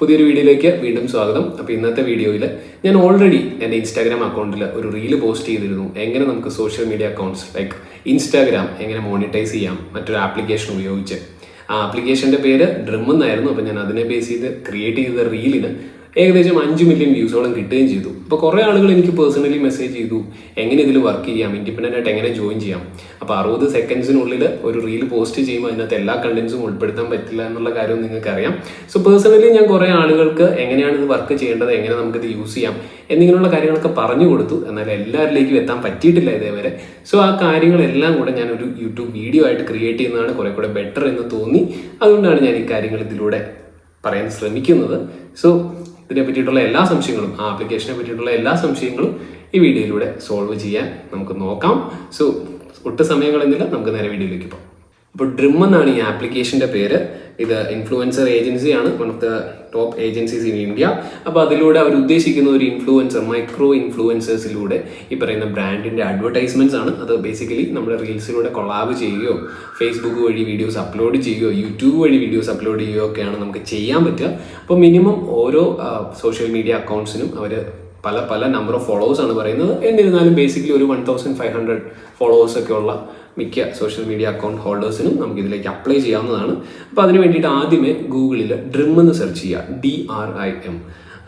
പുതിയൊരു വീഡിയോയിലേക്ക് വീണ്ടും സ്വാഗതം. അപ്പോൾ ഇന്നത്തെ വീഡിയോയിൽ ഞാൻ ഓൾറെഡി എന്റെ ഇൻസ്റ്റാഗ്രാം അക്കൗണ്ടിൽ ഒരു റീൽ പോസ്റ്റ് ചെയ്തിരുന്നു. എങ്ങനെ നമുക്ക് social media accounts like Instagram എങ്ങനെ മോണിറ്റൈസ് ചെയ്യാം മറ്റൊരു ആപ്ലിക്കേഷൻ ഉപയോഗിച്ച്. ആ ആപ്ലിക്കേഷന്റെ പേര് ഡ്രിം എന്നായിരുന്നു. അപ്പോൾ ഞാൻ അതിനെ ബേസ് ചെയ്ത് ക്രിയേറ്റ് ചെയ്ത റീലിന് ഏകദേശം അഞ്ച് മില്യൺ വ്യൂസോളം കിട്ടുകയും ചെയ്തു. അപ്പോൾ കുറേ ആളുകൾ എനിക്ക് പേഴ്സണലി മെസ്സേജ് ചെയ്തു. എങ്ങനെ ഇതിൽ വർക്ക് ചെയ്യാം? ഇൻഡിപെൻഡന്റ് ആയിട്ട് എങ്ങനെ ജോയിൻ ചെയ്യാം? അപ്പോൾ അറുപത് സെക്കൻഡ്സിനുള്ളിൽ ഒരു റീൽ പോസ്റ്റ് ചെയ്യുമ്പോൾ അതിനകത്ത് എല്ലാ കണ്ടൻസും ഉൾപ്പെടുത്താൻ പറ്റില്ല എന്നുള്ള കാര്യം നിങ്ങൾക്കറിയാം. സോ പേഴ്സണലി ഞാൻ കുറേ ആളുകൾക്ക് എങ്ങനെയാണ് ഇത് വർക്ക് ചെയ്യേണ്ടത്? എങ്ങനെ നമുക്കിത് യൂസ് ചെയ്യാം? എന്നിങ്ങനെയുള്ള കാര്യങ്ങളൊക്കെ പറഞ്ഞു കൊടുത്തു. എന്നാൽ എല്ലാവരിലേക്കും എത്താൻ പറ്റിയിട്ടില്ല ഇതേവരെ. സോ ആ കാര്യങ്ങളെല്ലാം കൂടെ ഞാൻ ഒരു യൂട്യൂബ് വീഡിയോ ആയിട്ട് ക്രിയേറ്റ് ചെയ്യുന്നതാണ് കുറെ കൂടെ ബെറ്റർ എന്ന് തോന്നി. അതുകൊണ്ടാണ് ഞാൻ ഈ കാര്യങ്ങൾ ഇതിലൂടെ പറയാൻ ശ്രമിക്കുന്നത്. സോ ഇതിനെ പറ്റിയിട്ടുള്ള എല്ലാ സംശയങ്ങളും ആ ആപ്ലിക്കേഷനെ പറ്റിയിട്ടുള്ള എല്ലാ സംശയങ്ങളും ഈ വീഡിയോയിലൂടെ സോൾവ് ചെയ്യാൻ നമുക്ക് നോക്കാം. സോ ഒട്ടും സമയം കളയുന്നില്ല. നമുക്ക് നേരെ വീഡിയോയിലേക്ക് പോകാം. അപ്പോൾ ഡ്രിം എന്നാണ് ഈ ആപ്ലിക്കേഷന്റെ പേര്. ഇത് ഇൻഫ്ലുവൻസർ ഏജൻസിയാണ് one of the top agencies in India അപ്പോൾ അതിലൂടെ അവർ ഉദ്ദേശിക്കുന്ന ഒരു ഇൻഫ്ലുവൻസർ മൈക്രോ ഇൻഫ്ലുവൻസേഴ്സിലൂടെ ഈ പറയുന്ന ബ്രാൻഡിന്റെ അഡ്വർടൈസ്മെന്റ്സ് ആണ്. അത് ബേസിക്കലി നമ്മുടെ റീൽസിലൂടെ കൊളാബ് ചെയ്യുകയോ ഫേസ്ബുക്ക് വഴി വീഡിയോസ് അപ്ലോഡ് ചെയ്യുകയോ യൂട്യൂബ് വഴി വീഡിയോസ് അപ്ലോഡ് ചെയ്യുകയോ ഒക്കെയാണ് നമുക്ക് ചെയ്യാൻ പറ്റുക. അപ്പോൾ മിനിമം ഓരോ സോഷ്യൽ മീഡിയ അക്കൗണ്ട്സിനും അവർ പല പല നമ്പർ ഓഫ് ഫോളോവേഴ്സ് ആണ് പറയുന്നത്. എന്നിരുന്നാലും ബേസിക്കലി ഒരു one thousand five hundred followers ഒക്കെ ഉള്ള മിക്ക സോഷ്യൽ മീഡിയ അക്കൗണ്ട് ഹോൾഡേഴ്സിനും നമുക്ക് ഇതിലേക്ക് അപ്ലൈ ചെയ്യാവുന്നതാണ്. അപ്പോൾ അതിന് വേണ്ടിയിട്ട് ആദ്യമേ ഗൂഗിളിൽ ഡ്രിം എന്ന് സെർച്ച് ചെയ്യുക ഡി ആർ ഐ എം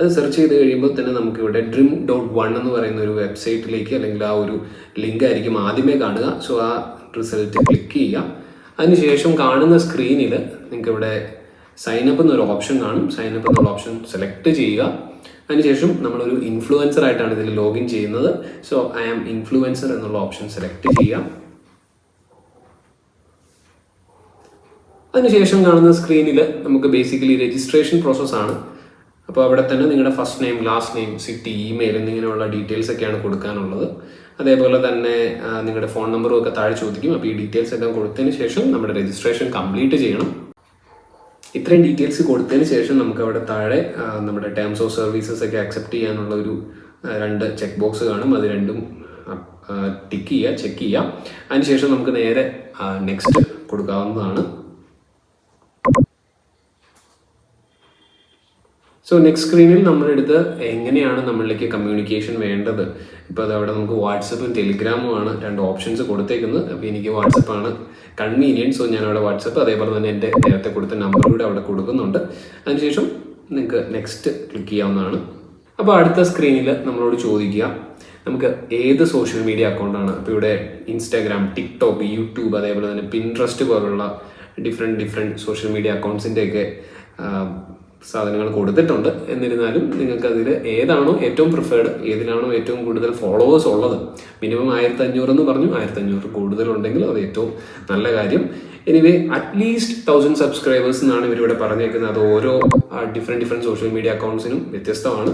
അത് സെർച്ച് ചെയ്ത് കഴിയുമ്പോൾ തന്നെ നമുക്ക് ഇവിടെ ഡ്രിം ഡോട്ട് വൺ എന്ന് പറയുന്ന ഒരു വെബ്സൈറ്റിലേക്ക് അല്ലെങ്കിൽ ആ ഒരു ലിങ്ക് ആയിരിക്കും ആദ്യമേ കാണുക. സോ ആ റിസൾട്ട് ക്ലിക്ക് ചെയ്യുക. അതിനുശേഷം കാണുന്ന സ്ക്രീനിൽ നിങ്ങൾക്ക് ഇവിടെ സൈനപ്പ് എന്നൊരു ഓപ്ഷൻ കാണും. സൈനപ്പ് എന്നുള്ള ഓപ്ഷൻ സെലക്ട് ചെയ്യുക. അതിനുശേഷം നമ്മളൊരു ഇൻഫ്ലുവൻസർ ആയിട്ടാണ് ഇതിൽ ലോഗിൻ ചെയ്യുന്നത്. സോ ഐ ആം ഇൻഫ്ലുവൻസർ എന്നുള്ള ഓപ്ഷൻ സെലക്ട് ചെയ്യാം അതിനുശേഷം കാണുന്ന സ്ക്രീനിൽ നമുക്ക് ബേസിക്കലി രജിസ്ട്രേഷൻ പ്രോസസ്സാണ് അപ്പോൾ അവിടെ തന്നെ നിങ്ങളുടെ first name last name city email എന്നിങ്ങനെയുള്ള ഡീറ്റെയിൽസ് ഒക്കെയാണ് കൊടുക്കാനുള്ളത്. അതേപോലെ തന്നെ നിങ്ങളുടെ ഫോൺ നമ്പറും ഒക്കെ താഴെ ചോദിക്കും. അപ്പോൾ ഈ ഡീറ്റെയിൽസ് എല്ലാം കൊടുത്തതിന് ശേഷം നമ്മുടെ രജിസ്ട്രേഷൻ കംപ്ലീറ്റ് ചെയ്യണം. ഇത്രയും ഡീറ്റെയിൽസ് കൊടുത്തതിന് ശേഷം നമുക്ക് അവിടെ താഴെ നമ്മുടെ ടേംസ് ഓഫ് സർവീസസ് ഒക്കെ അക്സെപ്റ്റ് ചെയ്യാനുള്ള ഒരു രണ്ട് ചെക്ക് ബോക്സ് കാണും. അത് രണ്ടും ടിക്ക് ചെയ്യുക ചെക്ക് ചെയ്യുക. അതിനുശേഷം നമുക്ക് നേരെ നെക്സ്റ്റ് കൊടുക്കാവുന്നതാണ്. സോ നെക്സ്റ്റ് സ്ക്രീനിൽ നമ്മളെടുത്ത് എങ്ങനെയാണ് നമ്മളിലേക്ക് കമ്മ്യൂണിക്കേഷൻ വേണ്ടത്? ഇപ്പോൾ അതവിടെ നമുക്ക് വാട്സപ്പും ടെലിഗ്രാമും ആണ് രണ്ട് ഓപ്ഷൻസ് കൊടുത്തേക്കുന്നത്. അപ്പോൾ എനിക്ക് വാട്സപ്പാണ് ആണ് കൺവീനിയന്റ് സോ ഞാൻ അവിടെ വാട്സപ്പ് അതേപോലെ തന്നെ എന്റെ നേരത്തെ കൊടുത്ത നമ്പർ അവിടെ കൊടുക്കുന്നുണ്ട്. അതിനുശേഷം നിങ്ങൾക്ക് നെക്സ്റ്റ് ക്ലിക്ക് ചെയ്യാവുന്നതാണ്. അപ്പോൾ അടുത്ത സ്ക്രീനിൽ നമ്മളോട് ചോദിക്കുക നമുക്ക് ഏത് സോഷ്യൽ മീഡിയ അക്കൗണ്ടാണ് അപ്പോൾ ഇവിടെ ഇൻസ്റ്റാഗ്രാം ടിക്ടോക്ക് യൂട്യൂബ് അതേപോലെ തന്നെ പിൻട്രസ്റ്റ് പോലുള്ള ഡിഫറെന്റ് ഡിഫറെന്റ് സോഷ്യൽ മീഡിയ അക്കൗണ്ട്സിന്റെയൊക്കെ സാധനങ്ങൾ കൊടുത്തിട്ടുണ്ട്. എന്നിരുന്നാലും നിങ്ങൾക്ക് അതിൽ ഏതാണോ ഏറ്റവും പ്രിഫേർഡ് ഏതിലാണോ ഏറ്റവും കൂടുതൽ ഫോളോവേഴ്സ് ഉള്ളത് മിനിമം ആയിരത്തി അഞ്ഞൂറ് എന്ന് പറഞ്ഞു ആയിരത്തി അഞ്ഞൂറ് കൂടുതലുണ്ടെങ്കിൽ അത് ഏറ്റവും നല്ല കാര്യം. എനിവേ അറ്റ്ലീസ്റ്റ് തൗസൻഡ് സബ്സ്ക്രൈബേഴ്സ് എന്നാണ് ഇവരിവിടെ പറഞ്ഞേക്കുന്നത്. അത് ഓരോ ഡിഫറെന്റ് ഡിഫറെന്റ് സോഷ്യൽ മീഡിയ അക്കൗണ്ട്സിനും വ്യത്യസ്തമാണ്.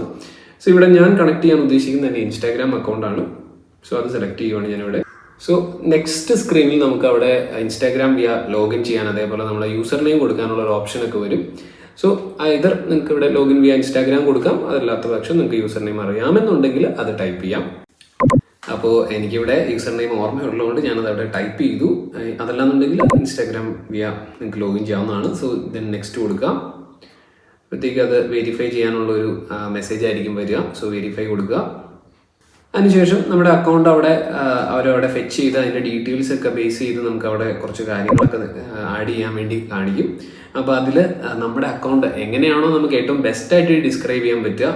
സോ ഇവിടെ ഞാൻ കണക്ട് ചെയ്യാൻ ഉദ്ദേശിക്കുന്ന എന്റെ ഇൻസ്റ്റാഗ്രാം അക്കൗണ്ടാണ് സോ അത് സെലക്ട് ചെയ്യുവാണ് ഞാനിവിടെ. സോ നെക്സ്റ്റ് സ്ക്രീനിൽ നമുക്ക് അവിടെ ഇൻസ്റ്റാഗ്രാം വിയ ലോഗിൻ ചെയ്യാൻ അതേപോലെ നമ്മുടെ യൂസർ നെയിം കൊടുക്കാനുള്ള ഒരു ഓപ്ഷനൊക്കെ വരും. സോ ഐതർ നിങ്ങൾക്ക് ഇവിടെ ലോഗിൻ വി ഇൻസ്റ്റാഗ്രാം കൊടുക്കാം അതല്ലാത്ത പക്ഷം നിങ്ങൾക്ക് യൂസർ നെയിം അറിയാമെന്നുണ്ടെങ്കിൽ അത് ടൈപ്പ് ചെയ്യാം. അപ്പോൾ എനിക്കിവിടെ യൂസർ നെയിം ഓർമ്മയുള്ളതുകൊണ്ട് ഞാനത് അവിടെ ടൈപ്പ് ചെയ്തു. അതല്ലാന്നുണ്ടെങ്കിൽ ഇൻസ്റ്റാഗ്രാം വിയ നിങ്ങൾക്ക് ലോഗിൻ ചെയ്യാവുന്നതാണ്. സോ ദെൻ നെക്സ്റ്റ് കൊടുക്കാം. അപ്പോഴത്തേക്ക് അത് വെരിഫൈ ചെയ്യാനുള്ള ഒരു മെസ്സേജ് ആയിരിക്കും വരിക. സോ വെരിഫൈ കൊടുക്കുക. അതിനുശേഷം നമ്മുടെ അക്കൗണ്ട് അവിടെ അവരവിടെ ഫെച്ച് ചെയ്ത് അതിന്റെ ഡീറ്റെയിൽസ് ഒക്കെ ബേസ് ചെയ്ത് നമുക്ക് അവിടെ കുറച്ച് കാര്യങ്ങളൊക്കെ ആഡ് ചെയ്യാൻ വേണ്ടി കാണിക്കും. അപ്പോൾ അതിൽ നമ്മുടെ അക്കൗണ്ട് എങ്ങനെയാണോ നമുക്ക് ഏറ്റവും ബെസ്റ്റ് ആയിട്ട് ഡിസ്ക്രൈബ് ചെയ്യാൻ പറ്റുക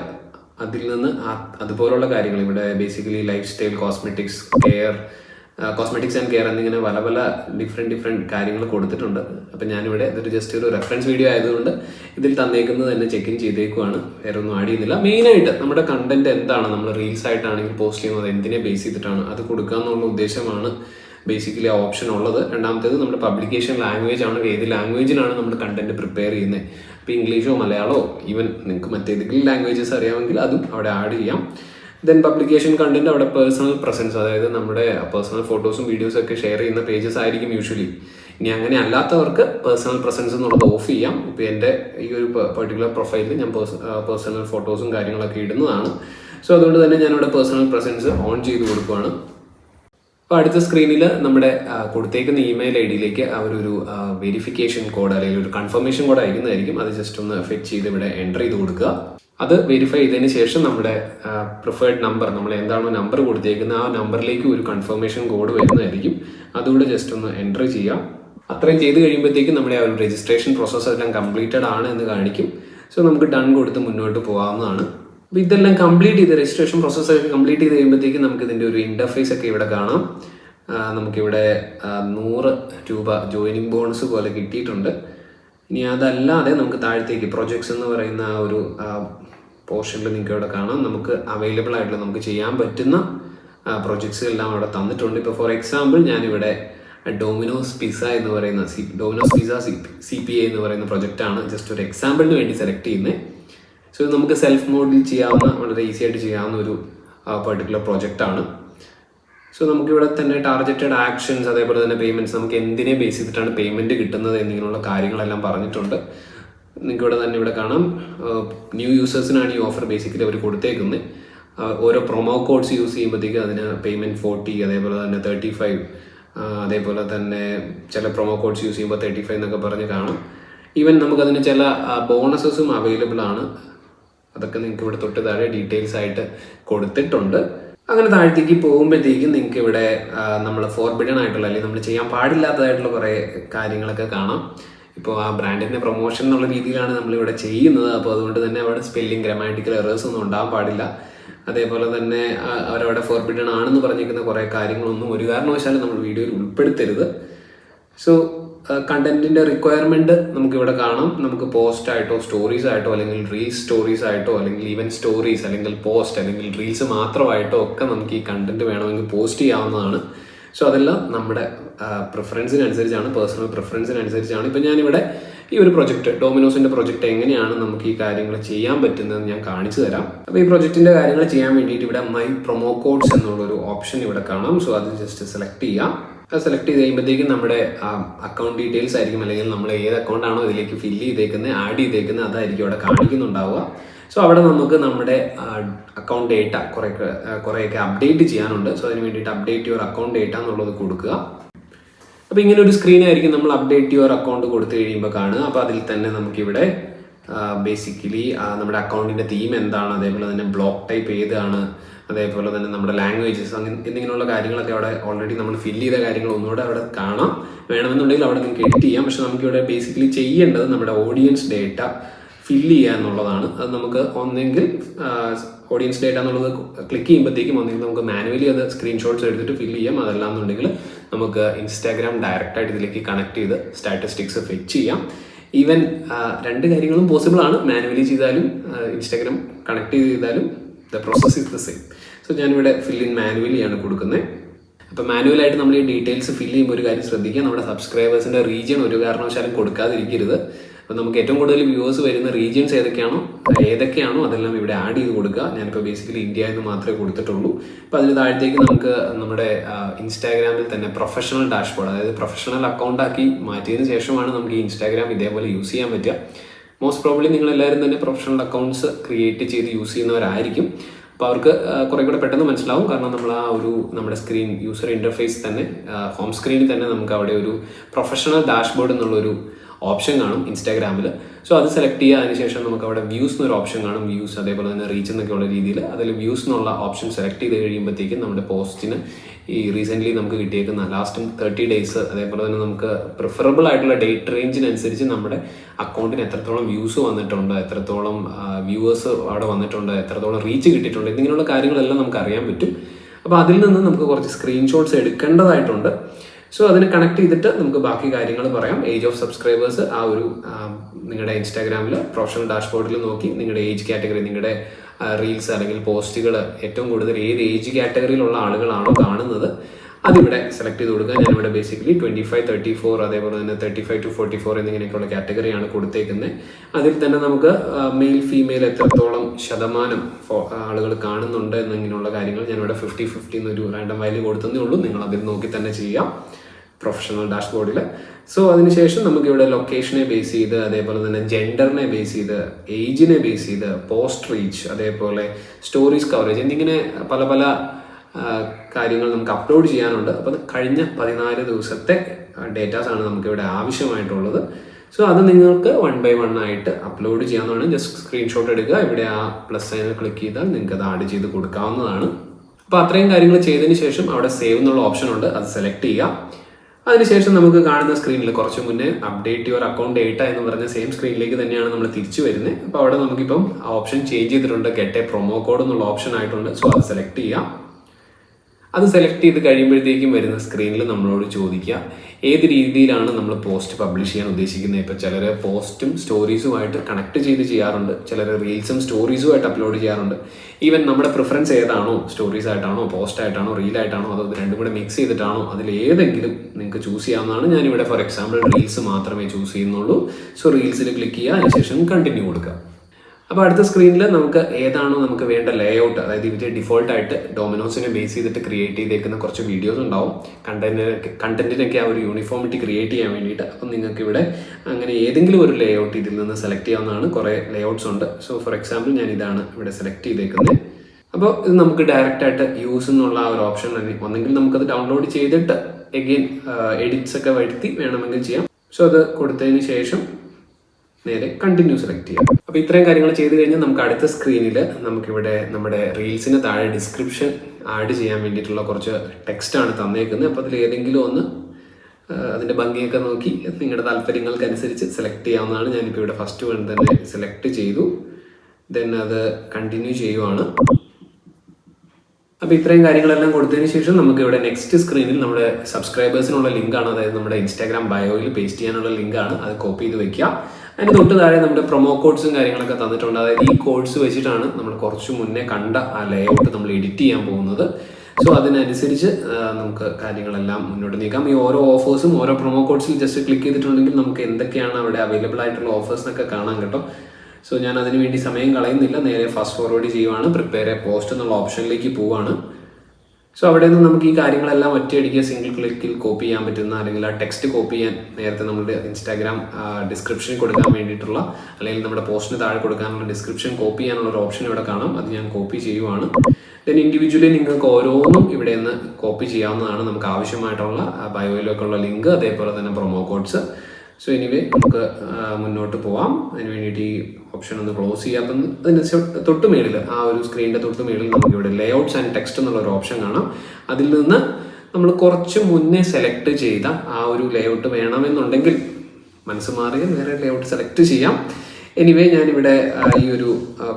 അതിൽ നിന്ന് അതുപോലുള്ള കാര്യങ്ങൾ. ഇവിടെ basically lifestyle cosmetics care cosmetics and care എന്നിങ്ങനെ പല പല ഡിഫറെന്റ് ഡിഫറെന്റ് കാര്യങ്ങൾ കൊടുത്തിട്ടുണ്ട്. അപ്പം ഞാനിവിടെ ഇതൊരു ജസ്റ്റ് ഒരു റെഫറൻസ് വീഡിയോ ആയതുകൊണ്ട് ഇതിൽ തന്നേക്കുന്നത് തന്നെ ചെക്ക് ഇൻ ചെയ്തേക്കുവാണ്. വേറെ ഒന്നും ആഡ് ചെയ്യുന്നില്ല മെയിനായിട്ട് നമ്മുടെ കണ്ടന്റ് എന്താണ്? നമ്മൾ റീൽസ് ആയിട്ടാണെങ്കിൽ പോസ്റ്റ് ചെയ്യുന്നത് എന്തിനെ ബേസ് ചെയ്തിട്ടാണ്? അത് കൊടുക്കുക എന്നുള്ള ഉദ്ദേശമാണ് ബേസിക്കലി ആ ഓപ്ഷൻ ഉള്ളത്. രണ്ടാമത്തേത് നമ്മുടെ പബ്ലിക്കേഷൻ ലാംഗ്വേജ് ആണ്. ഏത് ലാംഗ്വേജിലാണ് നമ്മൾ കണ്ടന്റ് പ്രിപ്പയർ ചെയ്യുന്നത് അപ്പോൾ ഇംഗ്ലീഷോ മലയാളമോ ഈവൻ നിങ്ങൾക്ക് മറ്റേതെങ്കിലും ലാംഗ്വേജസ് അറിയാമെങ്കിൽ അതും അവിടെ ആഡ് ചെയ്യാം. ദെൻ പബ്ലിക്കേഷൻ കണ്ടന്റ് അവിടെ പേഴ്സണൽ പ്രസൻസ് അതായത് നമ്മുടെ പേഴ്സണൽ ഫോട്ടോസും വീഡിയോസും ഒക്കെ ഷെയർ ചെയ്യുന്ന പേജസ് ആയിരിക്കും യൂഷ്വലി ഇനി അങ്ങനെ അല്ലാത്തവർക്ക് പേഴ്സണൽ പ്രസൻസ് എന്നുള്ളത് ഓഫ് ചെയ്യാം. ഇപ്പോൾ എന്റെ ഈ ഒരു പെർട്ടിക്കുലർ പ്രൊഫൈലിൽ ഞാൻ പേഴ്സണൽ ഫോട്ടോസും കാര്യങ്ങളൊക്കെ ഇടുന്നതാണ്. സോ അതുകൊണ്ട് തന്നെ ഞാനിവിടെ പേഴ്സണൽ പ്രസൻസ് ഓൺ ചെയ്ത് കൊടുക്കുവാണ്. അപ്പോൾ അടുത്ത സ്ക്രീനിൽ നമ്മുടെ കൊടുത്തേക്കുന്ന ഇമെയിൽ ഐ ഡിയിലേക്ക് അവരൊരു വെരിഫിക്കേഷൻ കോഡ് അല്ലെങ്കിൽ ഒരു കൺഫർമേഷൻ കോഡ് അയക്കുന്നതായിരിക്കും. അത് ജസ്റ്റ് ഒന്ന് ഫെച്ച് ചെയ്ത് ഇവിടെ എന്റർ ചെയ്ത് കൊടുക്കുക. അത് വെരിഫൈ ചെയ്തതിന് ശേഷം നമ്മുടെ പ്രിഫേർഡ് നമ്പർ നമ്മൾ എന്താണോ നമ്പർ കൊടുത്തേക്കുന്നത് ആ നമ്പറിലേക്ക് ഒരു കൺഫർമേഷൻ കോഡ് വരുന്നതായിരിക്കും. അതുകൂടെ ജസ്റ്റ് ഒന്ന് എന്റർ ചെയ്യാം അത്രയും ചെയ്ത് കഴിയുമ്പോഴത്തേക്കും നമ്മുടെ ആ ഒരു രജിസ്ട്രേഷൻ പ്രോസസ്സ് എല്ലാം കംപ്ലീറ്റഡ് ആണ് എന്ന് കാണിക്കും. സോ നമുക്ക് ഡൺ കൊടുത്ത് മുന്നോട്ട് പോകാവുന്നതാണ്. ഇതെല്ലാം കംപ്ലീറ്റ് ചെയ്ത് രജിസ്ട്രേഷൻ പ്രോസസ്സ് ഒക്കെ കംപ്ലീറ്റ് ചെയ്ത് കഴിയുമ്പോഴത്തേക്കും നമുക്ക് ഇതിന്റെ ഒരു ഇന്റർഫേസ് ഒക്കെ ഇവിടെ കാണാം. നമുക്കിവിടെ നൂറ് രൂപ ജോയിനിങ് ബോണസ് പോലെ കിട്ടിയിട്ടുണ്ട്. ഇനി അതല്ലാതെ നമുക്ക് താഴത്തേക്ക് പ്രൊജക്ട്സ് എന്ന് പറയുന്ന ആ ഒരു പോർഷനിൽ നിങ്ങൾക്ക് ഇവിടെ കാണാം. നമുക്ക് അവൈലബിൾ ആയിട്ടുള്ള നമുക്ക് ചെയ്യാൻ പറ്റുന്ന പ്രൊജക്ട്സ് എല്ലാം അവിടെ തന്നിട്ടുണ്ട്. ഇപ്പോൾ ഫോർ എക്സാമ്പിൾ ഞാനിവിടെ ഡൊമിനോസ് പിസ എന്ന് പറയുന്ന C Domino's pizza C P എന്ന് പറയുന്ന പ്രൊജക്റ്റാണ് ജസ്റ്റ് ഒരു എക്സാമ്പിളിന് വേണ്ടി സെലക്ട് ചെയ്യുന്നത് സോ ഇത് നമുക്ക് സെൽഫ് മോഡിൽ ചെയ്യാവുന്ന വളരെ ഈസി ആയിട്ട് ചെയ്യാവുന്ന ഒരു പെർട്ടിക്കുലർ പ്രൊജക്റ്റാണ് സോ നമുക്കിവിടെ തന്നെ ടാർഗറ്റഡ് ആക്ഷൻസ് അതേപോലെ തന്നെ പേയ്മെന്റ്സ് നമുക്ക് എന്തിനെ ബേസ് ചെയ്തിട്ടാണ് പേയ്മെന്റ് കിട്ടുന്നത് എന്നിങ്ങനെയുള്ള കാര്യങ്ങളെല്ലാം പറഞ്ഞിട്ടുണ്ട്. നിങ്ങൾക്ക് ഇവിടെ തന്നെ ഇവിടെ കാണാം. ന്യൂ യൂസേഴ്സിനാണ് ഈ ഓഫർ ബേസിക്കലി അവർ കൊടുത്തേക്കുന്നത്. ഓരോ പ്രൊമോ കോഡ്സ് യൂസ് ചെയ്യുമ്പോഴത്തേക്ക് അതിന് പേയ്മെന്റ് ഫോർട്ടി അതേപോലെ തന്നെ തേർട്ടി ഫൈവ് അതേപോലെ തന്നെ ചില പ്രൊമോ കോഡ്സ് യൂസ് ചെയ്യുമ്പോൾ തേർട്ടി ഫൈവ് എന്നൊക്കെ പറഞ്ഞ് കാണാം. ഈവൻ നമുക്കതിന് ചില ബോണസസും അവൈലബിൾ ആണ്. അതൊക്കെ നിങ്ങൾക്ക് ഇവിടെ തൊട്ട് താഴെ ഡീറ്റെയിൽസ് ആയിട്ട് കൊടുത്തിട്ടുണ്ട്. അങ്ങനെ താഴത്തേക്ക് പോകുമ്പോഴത്തേക്കും നിങ്ങൾക്ക് ഇവിടെ നമ്മൾ ഫോർബിഡൻ ആയിട്ടുള്ള അല്ലെങ്കിൽ നമ്മൾ ചെയ്യാൻ പാടില്ലാത്തതായിട്ടുള്ള കുറേ കാര്യങ്ങളൊക്കെ കാണാം. ഇപ്പോൾ ആ ബ്രാൻഡിന്റെ പ്രൊമോഷൻ എന്നുള്ള രീതിയിലാണ് നമ്മളിവിടെ ചെയ്യുന്നത്. അപ്പോൾ അതുകൊണ്ട് തന്നെ അവിടെ സ്പെല്ലിംഗ് ഗ്രാമാറ്റിക്കൽ എറേഴ്സ് ഒന്നും ഉണ്ടാകാൻ പാടില്ല. അതേപോലെ തന്നെ അവരവിടെ ഫോർബിഡൻ ആണെന്ന് പറഞ്ഞിരിക്കുന്ന കുറേ കാര്യങ്ങളൊന്നും ഒരു കാരണവശാലും നമ്മൾ വീഡിയോയിൽ ഉൾപ്പെടുത്തരുത്. സോ കണ്ടന്റിന്റെ റിക്വയർമെന്റ് നമുക്ക് ഇവിടെ കാണാം. നമുക്ക് പോസ്റ്റ് ആയിട്ടോ സ്റ്റോറീസ് ആയിട്ടോ അല്ലെങ്കിൽ റീൽസ് സ്റ്റോറീസ് ആയിട്ടോ അല്ലെങ്കിൽ ഈവൻ സ്റ്റോറീസ് അല്ലെങ്കിൽ പോസ്റ്റ് അല്ലെങ്കിൽ റീൽസ് മാത്രമായിട്ടോ ഒക്കെ നമുക്ക് ഈ കണ്ടന്റ് വേണമെങ്കിൽ പോസ്റ്റ് ചെയ്യാവുന്നതാണ്. സോ അതെല്ലാം നമ്മുടെ പ്രിഫറൻസിനനുസരിച്ചാണ് പേഴ്സണൽ പ്രിഫറൻസിനനുസരിച്ചാണ് ഇപ്പം ഞാനിവിടെ ഈ ഒരു പ്രൊജക്ട് ഡോമിനോസിന്റെ പ്രൊജക്ട് എങ്ങനെയാണ് നമുക്ക് ഈ കാര്യങ്ങൾ ചെയ്യാൻ പറ്റുന്നതെന്ന് ഞാൻ കാണിച്ചു തരാം. അപ്പോൾ ഈ പ്രൊജക്ടിന്റെ കാര്യങ്ങൾ ചെയ്യാൻ വേണ്ടിയിട്ട് ഇവിടെ മൈ പ്രൊമോ കോഡ്സ് എന്നുള്ളൊരു ഓപ്ഷൻ ഇവിടെ കാണാം. സോ അത് ജസ്റ്റ് സെലക്ട് ചെയ്യാം. അത് സെലക്ട് ചെയ്ത് കഴിയുമ്പോഴത്തേക്കും നമ്മുടെ അക്കൗണ്ട് ഡീറ്റെയിൽസ് ആയിരിക്കും. അല്ലെങ്കിൽ നമ്മൾ ഏത് അക്കൗണ്ടാണോ ഇതിലേക്ക് ഫില്ല് ചെയ്തേക്കുന്നത് ആഡ് ചെയ്തേക്കുന്നത് അതായിരിക്കും അവിടെ കാണിക്കുന്നുണ്ടാവുക. സോ അവിടെ നമുക്ക് നമ്മുടെ അക്കൗണ്ട് ഡേറ്റ കുറെ കുറേയൊക്കെ അപ്ഡേറ്റ് ചെയ്യാനുണ്ട്. സോ അതിന് വേണ്ടിയിട്ട് അപ്ഡേറ്റ് യുവർ അക്കൗണ്ട് ഡേറ്റ എന്നുള്ളത് കൊടുക്കുക. അപ്പോൾ ഇങ്ങനെ ഒരു സ്ക്രീൻ ആയിരിക്കും നമ്മൾ അപ്ഡേറ്റ് യുവർ അക്കൗണ്ട് കൊടുത്തു കഴിയുമ്പോൾ കാണുക. അപ്പോൾ അതിൽ തന്നെ നമുക്കിവിടെ ബേസിക്കലി നമ്മുടെ അക്കൗണ്ടിന്റെ തീം എന്താണ്? അതേപോലെ തന്നെ ബ്ലോക്ക് ടൈപ്പ് ഏതാണ്? അതേപോലെ തന്നെ നമ്മുടെ ലാംഗ്വേജസ് അങ്ങനെ എന്നിങ്ങനെയുള്ള കാര്യങ്ങളൊക്കെ അവിടെ ഓൾറെഡി നമ്മൾ ഫില്ല് ചെയ്ത കാര്യങ്ങൾ ഒന്നുകൂടെ അവിടെ കാണാം. വേണമെന്നുണ്ടെങ്കിൽ അവിടെ നിങ്ങൾക്ക് എഡിറ്റ് ചെയ്യാം. പക്ഷെ നമുക്കിവിടെ ബേസിക്കലി ചെയ്യേണ്ടത് നമ്മുടെ ഓഡിയൻസ് ഡേറ്റ ഫില്ല് ചെയ്യുക എന്നുള്ളതാണ്. അത് നമുക്ക് ഒന്നെങ്കിൽ ഓഡിയൻസ് ഡേറ്റ എന്നുള്ളത് ക്ലിക്ക് ചെയ്യുമ്പോഴത്തേക്കും ഒന്നെങ്കിൽ നമുക്ക് മാനുവലി അത് സ്ക്രീൻഷോട്ട്സ് എടുത്തിട്ട് ഫില്ല് ചെയ്യാം. അതല്ല എന്നുണ്ടെങ്കിൽ നമുക്ക് ഇൻസ്റ്റാഗ്രാം ഡയറക്റ്റ് ആയിട്ട് ഇതിലേക്ക് കണക്ട് ചെയ്ത് സ്റ്റാറ്റിസ്റ്റിക്സ് ഫെച്ച് ചെയ്യാം. ഈവൻ രണ്ട് കാര്യങ്ങളും പോസിബിൾ ആണ്. മാനുവലി ചെയ്താലും ഇൻസ്റ്റാഗ്രാം കണക്ട് ചെയ്താലും the process is the same so ഞാനിവിടെ ഫിൽ ഇൻ മാനുവലി ആണ് കൊടുക്കുന്നത്. അപ്പോൾ മാനുവലായിട്ട് നമ്മൾ ഈ ഡീറ്റെയിൽസ് ഫില്ല് ചെയ്യുമ്പോൾ ഒരു കാര്യം ശ്രദ്ധിക്കുക. നമ്മുടെ സബ്സ്ക്രൈബേഴ്സിന്റെ റീജിയൻ ഒരു കാരണവശാലും കൊടുക്കാതിരിക്കരുത്. അപ്പോൾ നമുക്ക് ഏറ്റവും കൂടുതൽ വ്യൂവേഴ്സ് വരുന്ന റീജിയൻസ് ഏതൊക്കെയാണോ ഏതൊക്കെയാണോ അതെല്ലാം ഇവിടെ ആഡ് ചെയ്ത് കൊടുക്കുക. ഞാനിപ്പോൾ ബേസിക്കലി ഇന്ത്യ എന്ന് മാത്രമേ കൊടുത്തിട്ടുള്ളൂ. അപ്പോൾ അതിന് താഴത്തേക്ക് നമുക്ക് നമ്മുടെ ഇൻസ്റ്റാഗ്രാമിൽ തന്നെ പ്രൊഫഷണൽ ഡാഷ്ബോർഡ് അതായത് പ്രൊഫഷണൽ അക്കൗണ്ട് ആക്കി മാറ്റിയതിന് ശേഷമാണ് നമുക്ക് ഈ ഇൻസ്റ്റാഗ്രാം ഇതേപോലെ യൂസ് ചെയ്യാൻ പറ്റുക. മോസ്റ്റ് പ്രോബ്ലി നിങ്ങൾ എല്ലാവരും തന്നെ പ്രൊഫഷണൽ അക്കൗണ്ട്സ് ക്രിയേറ്റ് ചെയ്ത് യൂസ് ചെയ്യുന്നവരായിരിക്കും. അപ്പോൾ അവർക്ക് കുറേ കൂടെ പെട്ടെന്ന് മനസ്സിലാവും. കാരണം നമ്മൾ ആ ഒരു നമ്മുടെ സ്ക്രീൻ യൂസർ ഇന്റർഫേസ് തന്നെ ഹോം സ്ക്രീനിൽ തന്നെ നമുക്ക് അവിടെ ഒരു പ്രൊഫഷണൽ ഡാഷ്ബോർഡ് എന്നുള്ളൊരു ഓപ്ഷൻ കാണും ഇൻസ്റ്റാഗ്രാമിൽ സോ അത് സെലക്ട് ചെയ്യുക അതിനുശേഷം നമുക്ക് അവിടെ വ്യൂസ് എന്നൊരു ഓപ്ഷൻ കാണും. വ്യൂസ് അതേപോലെ തന്നെ റീച്ച് എന്നൊക്കെ ഉള്ള രീതിയിൽ അതിൽ വ്യൂസ് എന്നുള്ള ഓപ്ഷൻ സെലക്ട് ചെയ്ത് കഴിയുമ്പോഴത്തേക്കും നമ്മുടെ പോസ്റ്റിന് ഈ റീസെന്റ്ലി നമുക്ക് കിട്ടിയേക്കുന്ന ലാസ്റ്റ് തേർട്ടി ഡേയ്സ് അതേപോലെ തന്നെ നമുക്ക് പ്രിഫറബിൾ ആയിട്ടുള്ള ഡേറ്റ് റേഞ്ചിനനുസരിച്ച് നമ്മുടെ അക്കൗണ്ടിന് എത്രത്തോളം വ്യൂസ് വന്നിട്ടുണ്ട് എത്രത്തോളം വ്യൂവേഴ്സ് അവിടെ വന്നിട്ടുണ്ട് എത്രത്തോളം റീച്ച് കിട്ടിയിട്ടുണ്ട് ഇങ്ങനെയുള്ള കാര്യങ്ങളെല്ലാം നമുക്ക് അറിയാൻ പറ്റും. അപ്പോൾ അതിൽ നിന്ന് നമുക്ക് കുറച്ച് സ്ക്രീൻഷോട്ട്സ് എടുക്കേണ്ടതായിട്ടുണ്ട്. സോ അതിന് കണക്ട് ചെയ്തിട്ട് നമുക്ക് ബാക്കി കാര്യങ്ങൾ പറയാം. ഏജ് ഓഫ് സബ്സ്ക്രൈബേഴ്സ് ആ ഒരു നിങ്ങളുടെ ഇൻസ്റ്റാഗ്രാമിൽ പ്രൊഫഷണൽ ഡാഷ്ബോർഡിൽ നോക്കി നിങ്ങളുടെ ഏജ് കാറ്റഗറി നിങ്ങളുടെ റീൽസ് അല്ലെങ്കിൽ പോസ്റ്റുകൾ ഏറ്റവും കൂടുതൽ ഏത് ഏജ് കാറ്റഗറിയിലുള്ള ആളുകളാണോ കാണുന്നത് അതിവിടെ സെലക്ട് ചെയ്ത് കൊടുക്കുക. ഞാനിവിടെ basically twenty five thirty four അതേപോലെ തന്നെ thirty five to forty four എന്നിങ്ങനെയൊക്കെയുള്ള കാറ്റഗറിയാണ് കൊടുത്തേക്കുന്നത് അതിൽ തന്നെ നമുക്ക് മെയിൽ ഫീമെയിൽ എത്രത്തോളം ശതമാനം ആളുകൾ കാണുന്നുണ്ട് എന്നിങ്ങനെയുള്ള കാര്യങ്ങൾ ഞാനിവിടെ ഫിഫ്റ്റി ഫിഫ്റ്റി എന്നൊരു റാൻഡം വാല്യൂ കൊടുത്തതേ ഉള്ളൂ. നിങ്ങൾ അതിൽ നോക്കി തന്നെ ചെയ്യാം. പ്രൊഫഷണൽ ഡാഷ്ബോർഡിൽ സോ അതിനുശേഷം നമുക്ക് ഇവിടെ ലൊക്കേഷനെ ബേസ് ചെയ്ത് അതേപോലെ തന്നെ ജെൻഡറിനെ ബേസ് ചെയ്ത് ഏജിനെ ബേസ് ചെയ്ത് പോസ്റ്റ് റീച്ച് അതേപോലെ സ്റ്റോറീസ് കവറേജ് എന്നിങ്ങനെ പല പല കാര്യങ്ങൾ നമുക്ക് അപ്ലോഡ് ചെയ്യാനുണ്ട്. അപ്പോൾ അത് കഴിഞ്ഞ പതിനാല് ദിവസത്തെ ഡേറ്റാസാണ് നമുക്കിവിടെ ആവശ്യമായിട്ടുള്ളത്. സോ അത് നിങ്ങൾക്ക് വൺ ബൈ വൺ ആയിട്ട് അപ്ലോഡ് ചെയ്യാവുന്നതാണ്. ജസ്റ്റ് സ്ക്രീൻഷോട്ട് എടുക്കുക. ഇവിടെ ആ പ്ലസ് സൈനിൽ ക്ലിക്ക് ചെയ്താൽ നിങ്ങൾക്ക് അത് ആഡ് ചെയ്ത് കൊടുക്കാവുന്നതാണ്. അപ്പോൾ അത്രയും കാര്യങ്ങൾ ചെയ്തതിന് ശേഷം അവിടെ സേവ് എന്നുള്ള ഓപ്ഷൻ ഉണ്ട്. അത് സെലക്ട് ചെയ്യുക. അതിനുശേഷം നമുക്ക് കാണുന്ന സ്ക്രീനിൽ കുറച്ച് മുന്നേ അപ്ഡേറ്റ് യുവർ അക്കൗണ്ട് ഡേറ്റ എന്ന് പറഞ്ഞ സെയിം സ്ക്രീനിലേക്ക് തന്നെയാണ് നമ്മൾ തിരിച്ചു വരുന്നത് അപ്പോൾ അവിടെ നമുക്കിപ്പം ഓപ്ഷൻ ചേഞ്ച് ചെയ്തിട്ടുണ്ട്. ഗെറ്റ് എ പ്രൊമോ കോഡ് എന്നുള്ള ഓപ്ഷൻ ആയിട്ടുണ്ട്. സോ അത് സെലക്ട് ചെയ്യാം. അത് സെലക്ട് ചെയ്ത് കഴിയുമ്പോഴത്തേക്കും വരുന്ന സ്ക്രീനിൽ നമ്മളോട് ചോദിക്കുക ഏത് രീതിയിലാണ് നമ്മൾ പോസ്റ്റ് പബ്ലിഷ് ചെയ്യാൻ ഉദ്ദേശിക്കുന്നത്? ഇപ്പോൾ ചിലർ പോസ്റ്റും സ്റ്റോറീസുമായിട്ട് കണക്ട് ചെയ്ത് ചെയ്യാറുണ്ട്. ചിലർ റീൽസും സ്റ്റോറീസുമായിട്ട് അപ്ലോഡ് ചെയ്യാറുണ്ട്. ഈവൻ നമ്മുടെ പ്രിഫറൻസ് ഏതാണോ സ്റ്റോറീസ് ആയിട്ടാണോ പോസ്റ്റ് ആയിട്ടാണോ റീലായിട്ടാണോ അതോ രണ്ടും കൂടെ മിക്സ് ചെയ്തിട്ടാണോ അതിൽ ഏതെങ്കിലും നിങ്ങൾക്ക് ചൂസ് ചെയ്യാവുന്നതാണ്. ഞാനിവിടെ ഫോർ എക്സാമ്പിൾ റീൽസ് മാത്രമേ ചൂസ് ചെയ്യുന്നുള്ളൂ. സോ റീൽസിൽ ക്ലിക്ക് ചെയ്യുക അതിനുശേഷം കണ്ടിന്യൂ കൊടുക്കുക. അപ്പോൾ അടുത്ത സ്ക്രീനിൽ നമുക്ക് ഏതാണോ നമുക്ക് വേണ്ട ലേഔട്ട് അതായത് ഇവർ ഡിഫോൾട്ട് ആയിട്ട് ഡോമിനോസിനെ ബേസ് ചെയ്തിട്ട് ക്രിയേറ്റ് ചെയ്തേക്കുന്ന കുറച്ച് വീഡിയോസ് ഉണ്ടാവും. കണ്ടന്റിനൊക്കെ കണ്ടന്റിനൊക്കെ ആ ഒരു യൂണിഫോമിറ്റി ക്രിയേറ്റ് ചെയ്യാൻ വേണ്ടിയിട്ട് അപ്പം നിങ്ങൾക്ക് ഇവിടെ അങ്ങനെ ഏതെങ്കിലും ഒരു ലേഔട്ട് ഇതിൽ നിന്ന് സെലക്ട് ചെയ്യാവുന്നതാണ്. കുറേ ലേഔട്ട്സ് ഉണ്ട്. സോ ഫോർ എക്സാമ്പിൾ ഞാൻ ഇതാണ് ഇവിടെ സെലക്ട് ചെയ്തേക്കുന്നത്. അപ്പോൾ ഇത് നമുക്ക് ഡയറക്റ്റ് ആയിട്ട് യൂസ് എന്നുള്ള ആ ഒരു ഓപ്ഷൻ ഒന്നെങ്കിൽ നമുക്കത് ഡൗൺലോഡ് ചെയ്തിട്ട് എഗെയിൻ എഡിറ്റ്സ് ഒക്കെ വരുത്തി വേണമെങ്കിൽ ചെയ്യാം. സോ അത് കൊടുത്തതിന് ശേഷം നേരെ കണ്ടിന്യൂ സെലക്ട് ചെയ്യാം. അപ്പോൾ ഇത്രയും കാര്യങ്ങൾ ചെയ്ത് കഴിഞ്ഞാൽ നമുക്ക് അടുത്ത സ്ക്രീനിൽ നമുക്കിവിടെ നമ്മുടെ റീൽസിന് താഴെ ഡിസ്ക്രിപ്ഷൻ ആഡ് ചെയ്യാൻ വേണ്ടിയിട്ടുള്ള കുറച്ച് ടെക്സ്റ്റാണ് തന്നേക്കുന്നത്. അപ്പോൾ അതിൽ ഏതെങ്കിലും ഒന്ന് അതിന്റെ ഭംഗിയൊക്കെ നോക്കി നിങ്ങളുടെ താല്പര്യങ്ങൾക്കനുസരിച്ച് സെലക്ട് ചെയ്യാവുന്നതാണ്. ഞാനിപ്പോൾ ഇവിടെ ഫസ്റ്റ് വൺ തന്നെ സെലക്ട് ചെയ്തു. ദെൻ അത് കണ്ടിന്യൂ ചെയ്യുവാണ്. അപ്പോൾ ഇത്രയും കാര്യങ്ങളെല്ലാം കൊടുത്തതിന് ശേഷം നമുക്ക് ഇവിടെ നെക്സ്റ്റ് സ്ക്രീനിൽ നമ്മുടെ സബ്സ്ക്രൈബേഴ്സിനുള്ള ലിങ്കാണ് അതായത് നമ്മുടെ ഇൻസ്റ്റാഗ്രാം ബയോയിൽ പേസ്റ്റ് ചെയ്യാനുള്ള ലിങ്കാണ് അത് കോപ്പി ചെയ്ത് വെക്കുക. അതിന് തൊട്ട് താഴെ നമ്മുടെ പ്രൊമോ കോഡ്സും കാര്യങ്ങളൊക്കെ തന്നിട്ടുണ്ട്. അതായത് ഈ കോഡ്സ് വെച്ചിട്ടാണ് നമ്മൾ കുറച്ച് മുന്നേ കണ്ട ആ ലേഔട്ട് നമ്മൾ എഡിറ്റ് ചെയ്യാൻ പോകുന്നത്. സോ അതിനനുസരിച്ച് നമുക്ക് കാര്യങ്ങളെല്ലാം മുന്നോട്ട് നീക്കാം. ഈ ഓരോ ഓഫേഴ്സും ഓരോ പ്രൊമോ കോഡ്സിൽ ജസ്റ്റ് ക്ലിക്ക് ചെയ്തിട്ടുണ്ടെങ്കിൽ നമുക്ക് എന്തൊക്കെയാണ് അവിടെ അവൈലബിൾ ആയിട്ടുള്ള ഓഫേഴ്സ് എന്നൊക്കെ കാണാൻ കേട്ടോ. സോ ഞാൻ അതിന് വേണ്ടി സമയം കളയുന്നില്ല. നേരെ ഫാസ്റ്റ് ഫോർവേഡ് ചെയ്യുവാണ്. പ്രിപ്പയർ എ പോസ്റ്റ് എന്നുള്ള ഓപ്ഷനിലേക്ക് പോവാണ്. സോ അവിടെ നിന്ന് നമുക്ക് ഈ കാര്യങ്ങളെല്ലാം ഒറ്റയടിക്ക് സിംഗിൾ ക്ലിക്കിൽ കോപ്പി ചെയ്യാൻ പറ്റുന്ന അല്ലെങ്കിൽ ആ ടെക്സ്റ്റ് കോപ്പി ചെയ്യാൻ നേരത്തെ നമ്മുടെ ഇൻസ്റ്റാഗ്രാം ഡിസ്ക്രിപ്ഷൻ കൊടുക്കാൻ വേണ്ടിയിട്ടുള്ള അല്ലെങ്കിൽ നമ്മുടെ പോസ്റ്റിന് താഴെ കൊടുക്കാനുള്ള ഡിസ്ക്രിപ്ഷൻ കോപ്പി ചെയ്യാനുള്ള ഒരു ഓപ്ഷൻ ഇവിടെ കാണാം. അത് ഞാൻ കോപ്പി ചെയ്യുവാണ്. ദെൻ ഇൻഡിവിജ്വലി നിങ്ങൾക്ക് ഓരോന്നും ഇവിടെ നിന്ന് കോപ്പി ചെയ്യാവുന്നതാണ് നമുക്ക് ആവശ്യമായിട്ടുള്ള ബയോയിലേക്കുള്ള ലിങ്ക് അതേപോലെ തന്നെ പ്രൊമോ കോഡ്സ് സോ എനിവേ നമുക്ക് മുന്നോട്ട് പോവാം. അതിന് വേണ്ടിയിട്ട് ഈ ഓപ്ഷൻ ഒന്ന് ക്ലോസ് ചെയ്യാം. അപ്പം അതിന് തൊട്ട് മേളിൽ ആ ഒരു സ്ക്രീനിന്റെ തൊട്ട് മേളിൽ നമുക്ക് ഇവിടെ ലേഔട്ട്സ് ആൻഡ് ടെക്സ്റ്റ് എന്നുള്ള ഒരു ഓപ്ഷൻ കാണാം. അതിൽ നിന്ന് നമ്മൾ കുറച്ച് മുന്നേ സെലക്ട് ചെയ്ത ആ ഒരു ലേഔട്ട് വേണമെന്നുണ്ടെങ്കിൽ മനസ്സ് മാറി വേറെ ലേഔട്ട് സെലക്ട് ചെയ്യാം. എനിവേ ഞാനിവിടെ ഈ ഒരു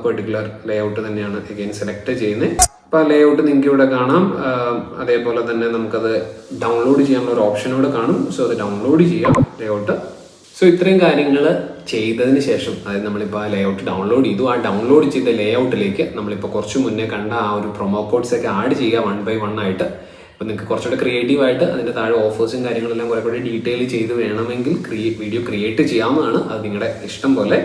പെർട്ടിക്കുലർ ലേഔട്ട് തന്നെയാണ് അഗെയിൻ സെലക്ട് ചെയ്യുന്നത് അപ്പോൾ ലേഔട്ട് നിങ്ങൾക്ക് ഇവിടെ കാണാം. അതേപോലെ തന്നെ നമുക്കത് ഡൗൺലോഡ് ചെയ്യാനുള്ള ഒരു ഓപ്ഷൻ ഇവിടെ കാണും. സോ അത് ഡൗൺലോഡ് ചെയ്യാം ലേഔട്ട് സോ ഇത്രയും കാര്യങ്ങൾ ചെയ്തതിന് ശേഷം അതായത് നമ്മളിപ്പോൾ ആ ലേഔട്ട് ഡൗൺലോഡ് ചെയ്തു. ആ ഡൗൺലോഡ് ചെയ്ത ലേഔട്ടിലേക്ക് നമ്മളിപ്പോൾ കുറച്ച് മുന്നേ കണ്ട ആ ഒരു പ്രൊമോ കോഡ്സ് ഒക്കെ ആഡ് ചെയ്യുക വൺ ബൈ വൺ ആയിട്ട്. അപ്പോൾ നിങ്ങൾക്ക് കുറച്ചുകൂടെ ക്രിയേറ്റീവ് ആയിട്ട് അതിന്റെ താഴെ ഓഫേഴ്സും കാര്യങ്ങളെല്ലാം കുറെ കൂടെ ഡീറ്റെയിൽ ചെയ്ത് വേണമെങ്കിൽ ക്രിയേ വീഡിയോ ക്രിയേറ്റ് ചെയ്യാവുന്നതാണ്. അത് നിങ്ങളുടെ ഇഷ്ടം പോലെ.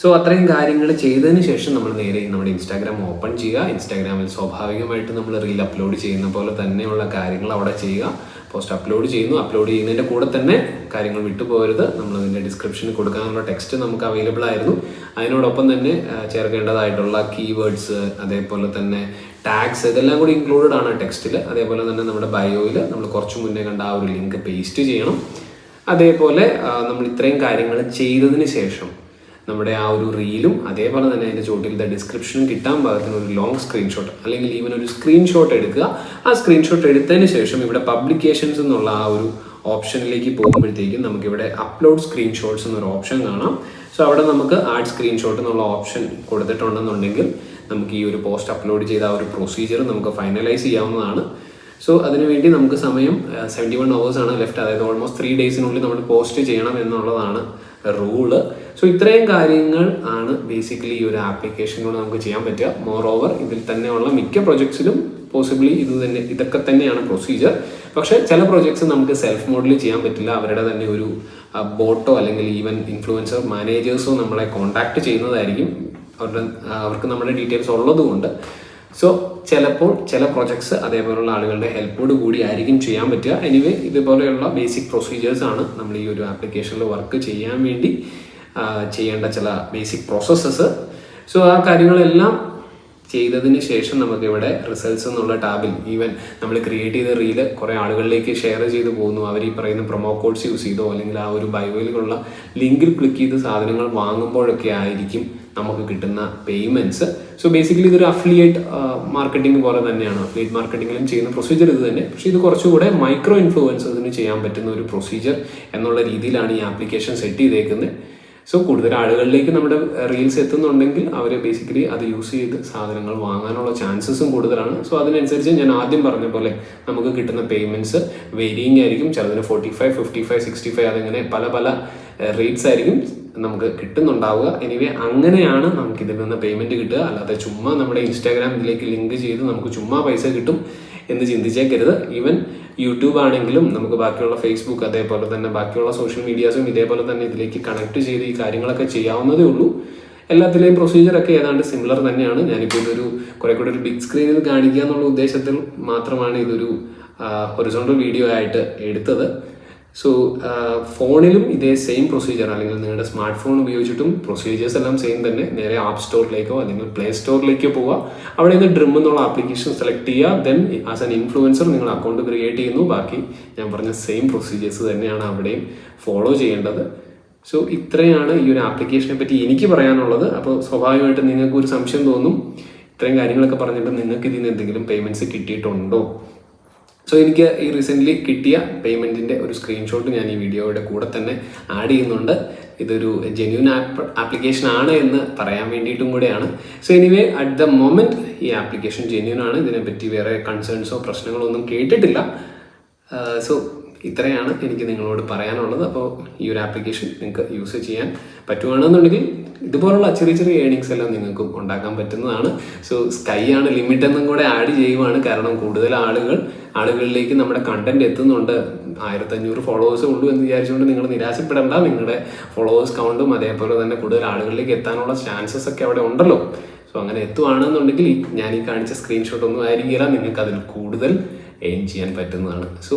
സോ അത്രയും കാര്യങ്ങൾ ചെയ്തതിന് ശേഷം നമ്മൾ നേരെ നമ്മുടെ ഇൻസ്റ്റാഗ്രാം ഓപ്പൺ ചെയ്യുക. ഇൻസ്റ്റാഗ്രാമിൽ സ്വാഭാവികമായിട്ട് നമ്മൾ റീൽ അപ്ലോഡ് ചെയ്യുന്ന പോലെ തന്നെയുള്ള കാര്യങ്ങൾ അവിടെ ചെയ്യുക. പോസ്റ്റ് അപ്ലോഡ് ചെയ്യുന്നു. അപ്ലോഡ് ചെയ്യുന്നതിന്റെ കൂടെ തന്നെ കാര്യങ്ങൾ വിട്ടുപോകരുത്. നമ്മൾ അതിന്റെ ഡിസ്ക്രിപ്ഷനിൽ കൊടുക്കാനുള്ള ടെക്സ്റ്റ് നമുക്ക് അവൈലബിൾ ആയിരുന്നു. അതിനോടൊപ്പം തന്നെ ചേർക്കേണ്ടതായിട്ടുള്ള കീവേഡ്സ് അതേപോലെ തന്നെ ടാഗ്സ് ഇതെല്ലാം കൂടി ഇൻക്ലൂഡഡ് ആണ് ടെക്സ്റ്റിൽ അതേപോലെ തന്നെ നമ്മുടെ ബയോയിൽ നമ്മൾ കുറച്ച് മുന്നേ കണ്ട ആ ഒരു ലിങ്ക് പേസ്റ്റ് ചെയ്യണം. അതേപോലെ നമ്മൾ ഇത്രയും കാര്യങ്ങൾ ചെയ്തതിന് ശേഷം നമ്മുടെ ആ ഒരു റീലും അതേപോലെ തന്നെ അതിന്റെ ചോട്ടിലത്തെ ഡിസ്ക്രിപ്ഷനും കിട്ടാൻ പാകത്തിന് ഒരു ലോങ് സ്ക്രീൻഷോട്ട് അല്ലെങ്കിൽ ഈവൻ ഒരു സ്ക്രീൻഷോട്ട് എടുക്കുക. ആ സ്ക്രീൻഷോട്ട് എടുത്തതിന് ശേഷം ഇവിടെ പബ്ലിക്കേഷൻസ് എന്നുള്ള ആ ഒരു ഓപ്ഷനിലേക്ക് പോകുമ്പോഴത്തേക്കും നമുക്കിവിടെ അപ്ലോഡ് സ്ക്രീൻഷോട്ട്സ് എന്നൊരു ഓപ്ഷൻ കാണാം. സോ അവിടെ നമുക്ക് ആഡ് സ്ക്രീൻഷോട്ട് എന്നുള്ള ഓപ്ഷൻ കൊടുത്തിട്ടുണ്ടെന്നുണ്ടെങ്കിൽ നമുക്ക് ഈ ഒരു പോസ്റ്റ് അപ്ലോഡ് ചെയ്ത ആ ഒരു പ്രൊസീജിയർ നമുക്ക് ഫൈനലൈസ് ചെയ്യാവുന്നതാണ്. സോ അതിനുവേണ്ടി നമുക്ക് സമയം സെവന്റി വൺ ആണ് ലെഫ്റ്റ് അതായത് ഓൾമോസ്റ്റ് ത്രീ ഡേയ്സിനുള്ളിൽ നമ്മൾ പോസ്റ്റ് ചെയ്യണം എന്നുള്ളതാണ് റൂൾ സോ ഇത്രയും കാര്യങ്ങൾ ആണ് ബേസിക്കലി ഈ ഒരു ആപ്ലിക്കേഷനിലൂടെ നമുക്ക് ചെയ്യാൻ പറ്റുക. മോർ ഓവർ ഇതിൽ തന്നെയുള്ള മിക്ക പ്രൊജക്ട്സിലും പോസിബിളി ഇത് തന്നെ ഇതൊക്കെ തന്നെയാണ് പ്രൊസീജിയർ പക്ഷേ ചില പ്രൊജക്ട്സ് നമുക്ക് സെൽഫ് മോഡിൽ ചെയ്യാൻ പറ്റില്ല. അവരുടെ തന്നെ ഒരു ബോട്ടോ അല്ലെങ്കിൽ ഈവൻ ഇൻഫ്ലുവൻസർ മാനേജേഴ്സോ നമ്മളെ കോൺടാക്ട് ചെയ്യുന്നതായിരിക്കും. അവരുടെ അവർക്ക് നമ്മുടെ ഡീറ്റെയിൽസ് ഉള്ളതുകൊണ്ട് സോ ചിലപ്പോൾ ചില പ്രൊജക്ട്സ് അതേപോലെയുള്ള ആളുകളുടെ ഹെൽപ്പോട് കൂടി ആയിരിക്കും ചെയ്യാൻ പറ്റുക. എനിവേ ഇതുപോലെയുള്ള ബേസിക് പ്രൊസീജിയേഴ്സ് ആണ് നമ്മൾ ഈ ഒരു ആപ്ലിക്കേഷനിൽ വർക്ക് ചെയ്യാൻ വേണ്ടി ചെയ്യേണ്ട ചില ബേസിക് പ്രോസസ്സസ് സോ ആ കാര്യങ്ങളെല്ലാം ചെയ്തതിന് ശേഷം നമുക്ക് ഇവിടെ റിസൾട്ട്സ് എന്നുള്ള ടാബിൽ ഈവൻ നമ്മൾ ക്രിയേറ്റ് ചെയ്ത റീൽ കുറേ ആളുകളിലേക്ക് ഷെയർ ചെയ്ത് പോകുന്നു. അവർ ഈ പറയുന്ന പ്രൊമോ കോഡ്സ് യൂസ് ചെയ്തോ അല്ലെങ്കിൽ ആ ഒരു ബയോയിലുള്ള ലിങ്കിൽ ക്ലിക്ക് ചെയ്ത് സാധനങ്ങൾ വാങ്ങുമ്പോഴൊക്കെ ആയിരിക്കും നമുക്ക് കിട്ടുന്ന പേയ്മെന്റ്സ് സോ ബേസിക്കലി ഇതൊരു അഫിലിയേറ്റ് മാർക്കറ്റിംഗ് പോലെ തന്നെയാണ്. അഫിലിയേറ്റ് മാർക്കറ്റിംഗിലും ചെയ്യുന്ന പ്രൊസീജിയർ ഇത് തന്നെ. പക്ഷേ ഇത് കുറച്ചുകൂടെ മൈക്രോ ഇൻഫ്ലുവൻസേഴ്സിന് ചെയ്യാൻ പറ്റുന്ന ഒരു പ്രൊസീജിയർ എന്നുള്ള രീതിയിലാണ് ഈ ആപ്ലിക്കേഷൻ സെറ്റ് ചെയ്തേക്കുന്നത്. സോ കൂടുതൽ ആളുകളിലേക്ക് നമ്മുടെ റീൽസ് എത്തുന്നുണ്ടെങ്കിൽ അവർ ബേസിക്കലി അത് യൂസ് ചെയ്ത് സാധനങ്ങൾ വാങ്ങാനുള്ള ചാൻസസും കൂടുതലാണ്. സോ അതിനനുസരിച്ച് ഞാൻ ആദ്യം പറഞ്ഞ പോലെ നമുക്ക് കിട്ടുന്ന പേയ്മെന്റ്സ് വേരിയിങ് ആയിരിക്കും. ചിലതിന് forty five fifty five sixty five അതിങ്ങനെ പല പല റേറ്റ്സ് ആയിരിക്കും. നമുക്ക് കിട്ടുന്നുണ്ടാവുക. എനിവേ അങ്ങനെയാണ് നമുക്ക് ഇതിൽ നിന്ന് പേയ്മെന്റ് കിട്ടുക. അല്ലാതെ ചുമ്മാ നമ്മുടെ ഇൻസ്റ്റാഗ്രാം ഇതിലേക്ക് ലിങ്ക് ചെയ്ത് നമുക്ക് ചുമ്മാ പൈസ കിട്ടും എന്ന് ചിന്തിച്ചേക്കരുത്. ഈവൻ യൂട്യൂബ് ആണെങ്കിലും നമുക്ക് ബാക്കിയുള്ള ഫേസ്ബുക്ക് അതേപോലെ തന്നെ ബാക്കിയുള്ള സോഷ്യൽ മീഡിയാസും ഇതേപോലെ തന്നെ ഇതിലേക്ക് കണക്ട് ചെയ്ത് ഈ കാര്യങ്ങളൊക്കെ ചെയ്യാവുന്നതേ ഉള്ളൂ. എല്ലാത്തിലെയും പ്രൊസീജിയറൊക്കെ ഏതാണ്ട് സിമിലർ തന്നെയാണ്. ഞാനിപ്പോൾ ഇതൊരു കുറെ കൂടെ ഒരു ബിഗ് സ്ക്രീനിൽ കാണിക്കുക എന്നുള്ള ഉദ്ദേശത്തിൽ മാത്രമാണ് ഇതൊരു ഹൊറിസോണ്ടൽ വീഡിയോ ആയിട്ട് എടുത്തത്. സോ ഫോണിലും ഇതേ സെയിം പ്രൊസീജിയർ അല്ലെങ്കിൽ നിങ്ങളുടെ സ്മാർട്ട് ഫോൺ ഉപയോഗിച്ചിട്ടും പ്രൊസീജിയേഴ്സ് എല്ലാം സെയിം തന്നെ. നേരെ ആപ്പ് സ്റ്റോറിലേക്കോ അല്ലെങ്കിൽ പ്ലേ സ്റ്റോറിലേക്കോ പോവുക. അവിടെ നിന്ന് ഡ്രിം എന്നുള്ള ആപ്ലിക്കേഷൻ സെലക്ട് ചെയ്യുക. ദെൻ ആസ് ആൻ ഇൻഫ്ലുവൻസർ നിങ്ങൾ അക്കൗണ്ട് ക്രിയേറ്റ് ചെയ്യുന്നു. ബാക്കി ഞാൻ പറഞ്ഞ സെയിം പ്രൊസീജിയേഴ്സ് തന്നെയാണ് അവിടെയും ഫോളോ ചെയ്യേണ്ടത്. സോ ഇത്രയാണ് ഈ ഒരു ആപ്ലിക്കേഷനെ പറ്റി എനിക്ക് പറയാനുള്ളത്. അപ്പോൾ സ്വാഭാവികമായിട്ട് നിങ്ങൾക്ക് ഒരു സംശയം തോന്നും. ഇത്രയും കാര്യങ്ങളൊക്കെ പറഞ്ഞിട്ട് നിങ്ങൾക്ക് ഇതിൽ നിന്ന് എന്തെങ്കിലും പേയ്മെന്റ്സ് കിട്ടിയിട്ടുണ്ടോ? സോ എനിക്ക് ഈ റീസെന്റ്ലി കിട്ടിയ പേയ്മെന്റിന്റെ ഒരു സ്ക്രീൻഷോട്ട് ഞാൻ ഈ വീഡിയോയുടെ കൂടെ തന്നെ ആഡ് ചെയ്യുന്നുണ്ട്. ഇതൊരു ജെന്യൂൻ ആപ്പ് ആപ്ലിക്കേഷൻ ആണ് എന്ന് പറയാൻ വേണ്ടിയിട്ടും കൂടെയാണ്. So anyway at the moment ഈ ആപ്ലിക്കേഷൻ ജെന്യൂൻ ആണ്. ഇതിനെപ്പറ്റി വേറെ കൺസേൺസോ പ്രശ്നങ്ങളോ ഒന്നും കേട്ടിട്ടില്ല. സോ ഇത്രയാണ് എനിക്ക് നിങ്ങളോട് പറയാനുള്ളത്. അപ്പോൾ ഈ ഒരു ആപ്ലിക്കേഷൻ നിങ്ങൾക്ക് യൂസ് ചെയ്യാൻ പറ്റുകയാണെന്നുണ്ടെങ്കിൽ ഇതുപോലുള്ള ചെറിയ ചെറിയ ഏണിങ്സ് എല്ലാം നിങ്ങൾക്കും ഉണ്ടാക്കാൻ പറ്റുന്നതാണ്. സോ സ്കൈ ആണ് ലിമിറ്റ് എന്നും കൂടെ ആഡ് ചെയ്യുവാണ്. കാരണം കൂടുതൽ ആളുകൾ ആളുകളിലേക്ക് നമ്മുടെ കണ്ടന്റ് എത്തുന്നുണ്ട്. ആയിരത്തഞ്ഞൂറ് ഫോളോവേഴ്സ് ഉള്ളൂ എന്ന് വിചാരിച്ചുകൊണ്ട് നിങ്ങൾ നിരാശപ്പെടേണ്ട. നിങ്ങളുടെ ഫോളോവേഴ്സ് കൗണ്ടും അതേപോലെ തന്നെ കൂടുതൽ ആളുകളിലേക്ക് എത്താനുള്ള ചാൻസസ് ഒക്കെ അവിടെ ഉണ്ടല്ലോ. സോ അങ്ങനെ എത്തുവാണെന്നുണ്ടെങ്കിൽ ഞാൻ ഈ കാണിച്ച സ്ക്രീൻഷോട്ട് ഒന്നും ആയിരിക്കില്ല. നിങ്ങൾക്ക് അതിൽ കൂടുതൽ എയിം ചെയ്യാൻ പറ്റുന്നതാണ്. So